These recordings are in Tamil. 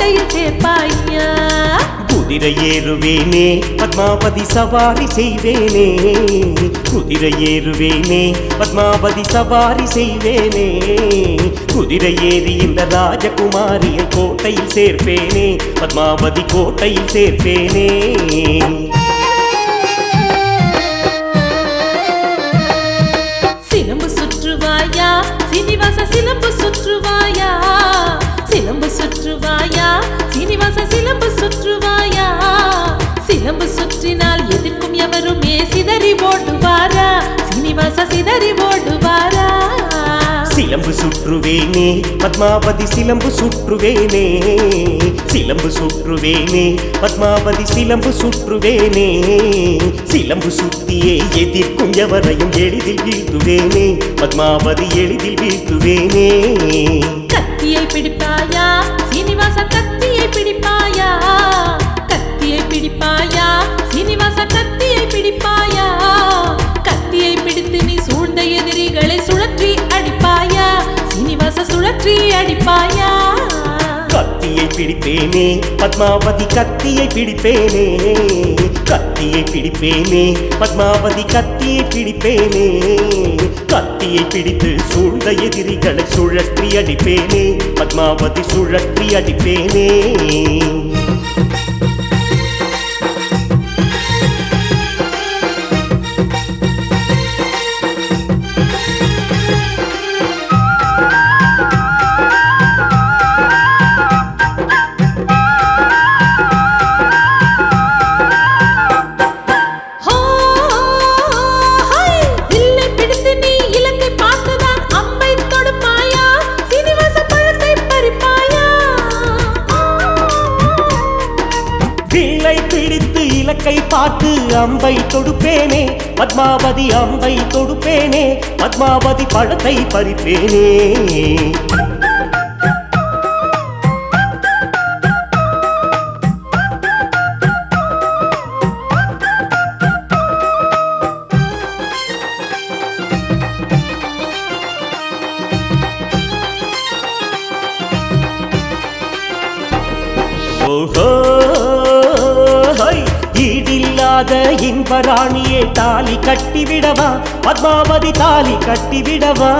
கோட்டையில் சேர்ப்பாயா குதிரை ஏறுவேனே பத்மாவதி சவாரி செய்வேனே. குதிரை ஏறுவேனே பத்மாவதி சவாரி செய்வேனே. குதிரை ஏறி இந்த ராஜகுமாரியை கோட்டையில் சேர்ப்பேனே பத்மாவதி கோட்டையில் சேர்ப்பேனே. சிலம்பு சுற்றுவாயா? சீனிவாச சிலம்பு சுற்றுவாயா? சிலம்பு சுற்றுவாயா? சுற்றினால் எதிர்க்கும் எவருமே சிதறி ஓடுவாரா? சீனிவாச சிதறி ஓடுவாரா? சிலம்பு சுற்றுவேனே பத்மாவதி சிலம்பு சுற்றுவேனே. சிலம்பு சுற்றுவேனே பத்மாவதி சிலம்பு சுற்றுவேனே. சிலம்பு சுத்தியே எதிர்க்கும் எவரையும் எளிதில் வீழ்த்துவேனே. பத்மாவதி எளிதில் வீழ்த்துவேனே. கத்தியை பிடிப்பாயா? சீனிவாச அடிப்பாயா கத்தியை பிடிப்பேனே பத்மாவதி கத்தியை பிடிப்பேனே. கத்தியை பிடிப்பேனே பத்மாவதி கத்தியை பிடிப்பேனே. கத்தியை பிடித்து சூழ்ந்த எதிரிகளை சுழற்றி அடிப்பேனே பத்மாவதி சுழற்றி அடிப்பேனே. அம்பை தொடுப்பேனே பத்மாவதி அம்பை தொடுப்பேனே பத்மாவதி பழத்தை பறிப்பேனே. தேவராணியே தாலி கட்டிவிடவா? பத்மாவதி தாலி கட்டிவிடவா?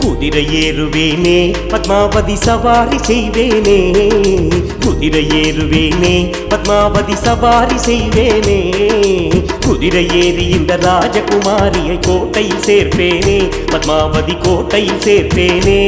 குதிரை ஏறுவேனே பத்மாவதி சவாரி செய்வேனே. குதிரை ஏறுவேனே பத்மாவதி சவாரி செய்வேனே. குதிரை ஏறி இந்த ராஜகுமாரியை கோட்டையில் சேர்ப்பேனே பத்மாவதி கோட்டையில் சேர்ப்பேனே.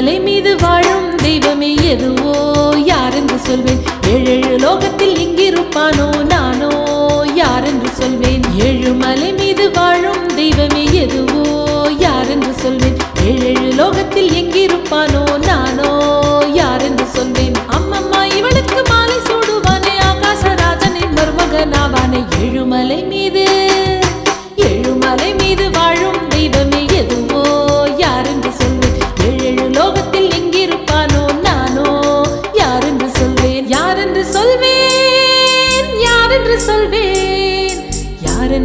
மலை மீது வாழும் தெய்வமே எதுவோ யாரென்று சொல்வேன்? ஏழு லோகத்தில் இங்கிருப்பானோ நானோ யாரென்று சொல்வேன்? ஏழு மலை மீது வாழும் தெய்வமே எதுவோ யாரென்று சொல்வேன்? ஏழு லோகத்தில் எங்கிருப்பானோ நானோ யாரென்று சொல்வேன்? அம்மம்மா இவளுக்கு மாலை சூடுவானே ஆகாசராஜனின் மருமகனாவானே. ஏழுமலை மீது ஏழுமலை மீது வாழும் தெய்வமே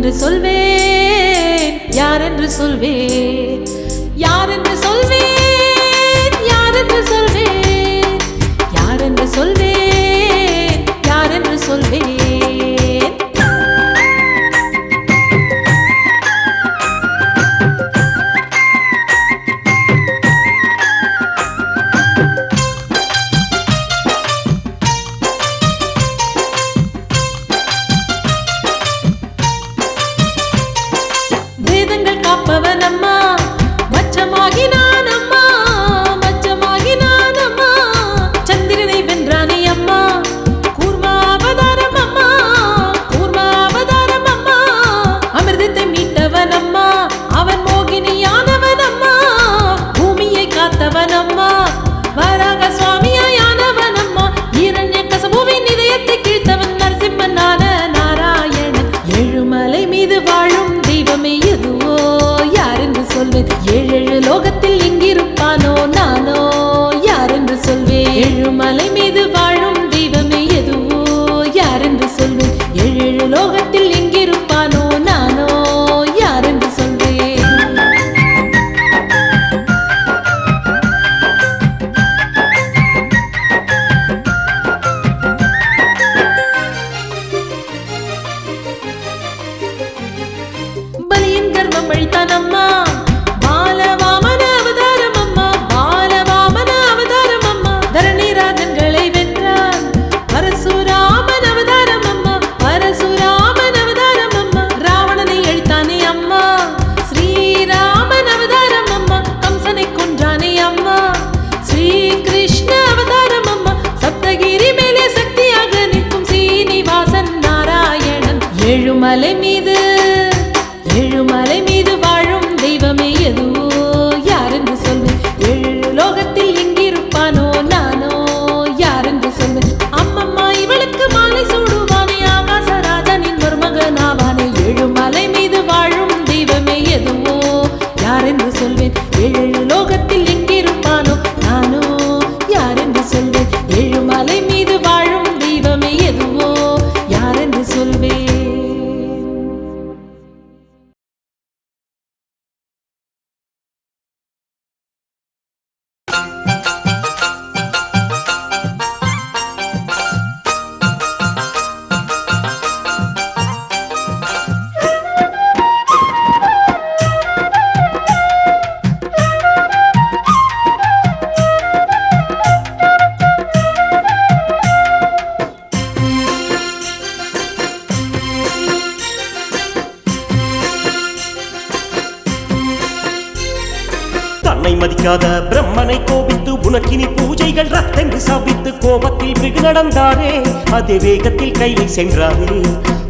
என்று சொல்வேன். யார் என்று சொல்வேன்? தன்னை மதிக்காத பிரம்மனை கோபித்து உனக்கினி பூஜைகள் ரத்தென்று சாபித்து கோபத்தில் மிகு நடந்தாரே. அதே வேகத்தில் கையில் சென்றாரே.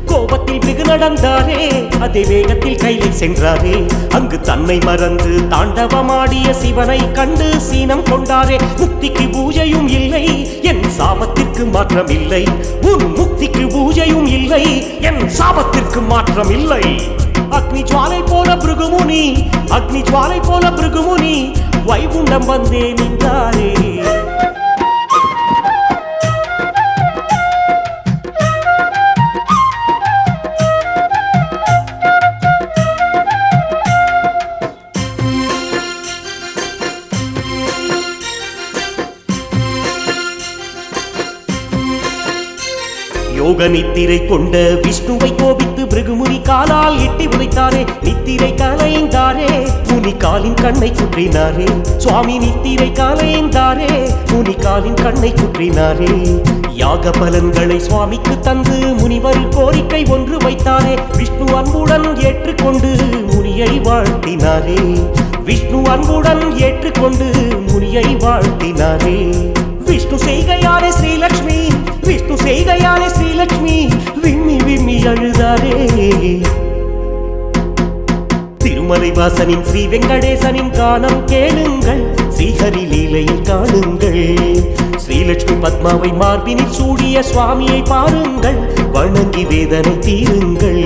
கோபத்தில் மிகு நடந்தாரே. அதே வேகத்தில் கையில் சென்றாரே. அங்கு தன்னை மறந்து தாண்டவமாடிய சிவனை கண்டு சீனம் கொண்டாரே. முக்திக்கு பூஜையும் இல்லை. என் சாபத்திற்கு மாற்றம் இல்லை உன் முக்திக்கு பூஜையும் இல்லை. என் சாபத்திற்கு மாற்றம் இல்லை அக்னி ஜுவாலை போல பிருகுமுனி அக்னி ஜுவாலை போல பிருகுமுனி வைகுண்டம் வந்தே நின்றாரே முக நித்திரை கொண்ட விஷ்ணுவை கோபித்து பிருகுமுனி காலால் எட்டி உதைத்தாரே நித்திரை கலைந்தாரே முனி காலின் கண்ணை சுற்றினாரே. சுவாமி நித்திரை கலைந்தாரே முனி காலின் கண்ணை சுற்றினாரே. யாக பலன்களை சுவாமிக்கு தந்து முனிவர் கோரிக்கை ஒன்று வைத்தாரே. விஷ்ணு அன்புடன் ஏற்றுக்கொண்டு முனியை வாழ்த்தினாரே. விஷ்ணு அன்புடன் ஏற்றுக்கொண்டு முனியை வாழ்த்தினாரே. விஷ்ணு செய்கையாரே ஸ்ரீலக்ஷ்மி செய்கையாலே ஸ்ரீலக்ஷ்மி விம்மி விம்மி அழுதாரே. திருமலை வாசனின் ஸ்ரீ வெங்கடேசனின் கானம் கேளுங்கள் ஸ்ரீஹரி லீலையில் காணுங்கள். ஸ்ரீலட்சுமி பத்மாவை மார்பினில் சூடிய சுவாமியை பாருங்கள் வணங்கி வேதனை தீருங்கள்.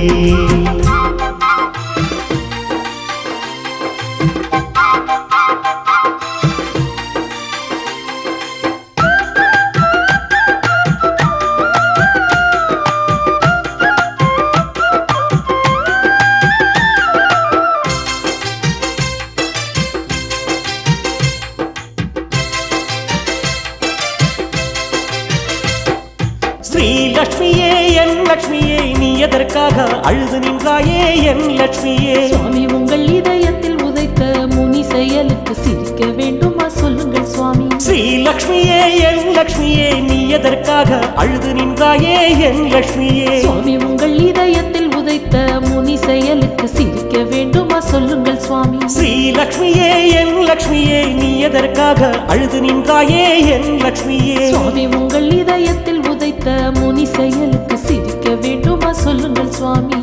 ஸ்ரீலக்ஷ்மியே என் லக்ஷ்மியே நீ எதற்காக அழுது நின்றாயே என் லக்ஷ்மியே? சுவாமி உங்கள் இதயத்தில் உதைத்த முனி செயலுக்கு சிரிக்க வேண்டுமா? சொல்லுங்கள் சுவாமி. ஸ்ரீலக்ஷ்மியே என் லக்ஷ்மியே நீ எதற்காக அழுது நின்றாயே என் லக்ஷ்மியே? சுவாமி உங்கள் இதயத்தில் உதைத்த முனி செயலுக்கு சிரிக்க வேண்டுமா? சொல்லுங்கள் சுவாமி.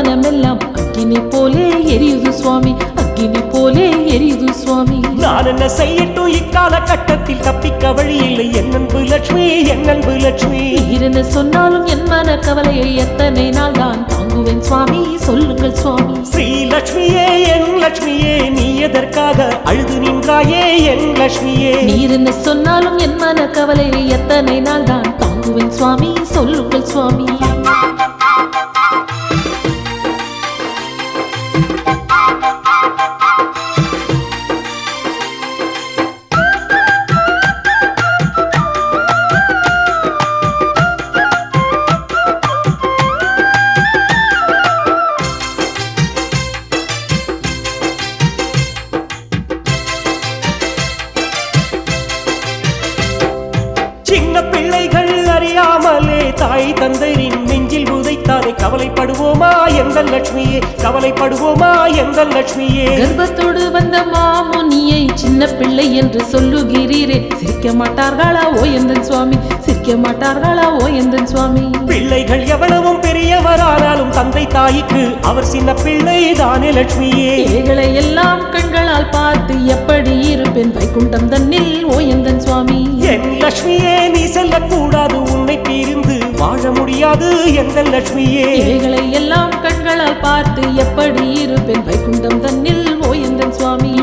மனமெல்லாம் அக்கினி போலே எரியுது சுவாமி அக்கினி போலே எரியுது சுவாமி. நான் என்ன செய்யட்டும்? இக்கால கட்டத்தில் தப்பிக்க வழி இல்லை. என் அன்பு லட்சுமி என் அன்பு லட்சுமி. நீரென சொன்னாலும் என் மன கவலையை எத்தனை நாள் தான் தாங்குவேன் சுவாமி? சொல்லுங்கள் சுவாமி. ஸ்ரீ லட்சுமியே என் லட்சுமியே நீ எதற்காக அழுது நின்றாயே என் லட்சுமியே? என்ன சொன்னாலும் என் மன கவலையை எத்தனை நாள் தான் தாங்குவேன் சுவாமி? சொல்லுங்கள் சுவாமி. தந்தையின் நெஞ்சில் உதைத்தாலே கவலைப்படுவோமா எந்த லட்சுமியே? கவலைப்படுவோமா எந்த லட்சுமியே? கர்ப்பத்தோடு வந்த மாமுனியை சின்ன பிள்ளை என்று சொல்லுகிறீரே. சிரிக்க மாட்டார்களா ஓ எந்தன் சுவாமி? சிரிக்க மாட்டார்களா ஓ எந்தன் சுவாமி? பிள்ளைகள் எவ்வளவும் பெரியவரானாலும் தந்தை தாய்க்கு அவர் சின்ன பிள்ளை தானே லட்சுமியே. ஏகளை எல்லாம் கண்களால் பார்த்து எப்படி இருப்பேன்? வைகுண்டம் தன்னில் ஓ எந்தன் சுவாமி? என் லட்சுமியே நீ செல்லக்கூடாது. உன்னை பிரிந்து முடியாது எந்த லட்சுமியே. ஏகளை எல்லாம் கண்களால் பார்த்து எப்படி இருப்பேன் வைகுண்டம் தன்னில் ஓ எந்தன் சுவாமி.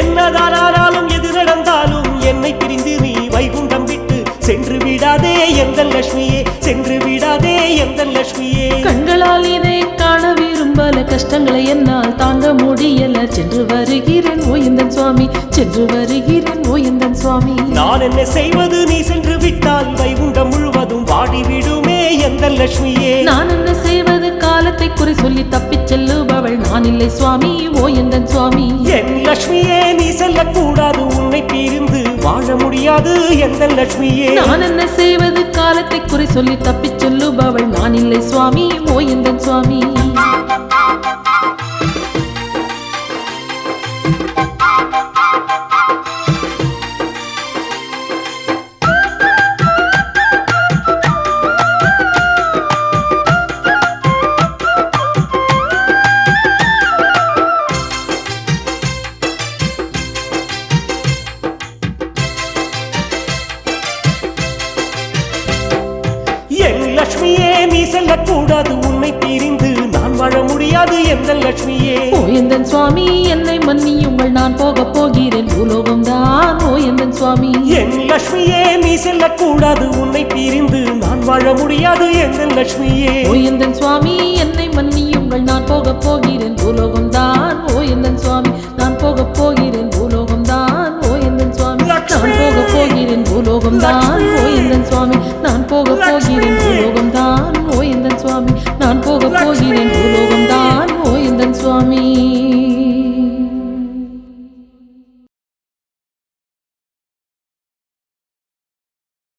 என்னதானாலும் சென்று விடாதே எந்த லட்சுமியே சென்று விடாதே எந்த லட்சுமியே. கண்களால் இதை காண விரும்பல கஷ்டங்களை என்னால் தாங்க முடியல. சென்று வருகிறேன் ஓயந்தன் சுவாமி சென்று வருகிறேன் ஓயந்தன் சுவாமி. நான் என்ன செய்வது? நீ சென்று விட்டால் வைகுண்டம் முழுவதும் வாடிவிடுமே எந்த லட்சுமியே. நான் என்ன செய்வது? காலத்தை குறை சொல்லி தப்பிச் செல்லுபவள் நான் இல்லை சுவாமி ஓயந்தன் சுவாமி. என் லட்சுமியே வாழ முடியாது எந்த லட்சுமியே. நான் என்ன செய்வது? காலத்தை குறை சொல்லி தப்பிச் சொல்லுபவள் நான் இல்லை சுவாமி ஓயந்தன் சுவாமி? நான் போக போகிறேன். பூலோகம் தான் ஓயந்தன் சுவாமி. என் லட்சுமியே நீ செல்லக்கூடாது. உன்னை பிரிந்து நான் வாழ முடியாது எந்த லட்சுமியே ஓயந்தன் சுவாமி என்னை மன்னியுங்கள். நான் போக போகிறேன். பூலோகம் தான் ஓயந்தன் சுவாமி. நான் போக போகிறேன்.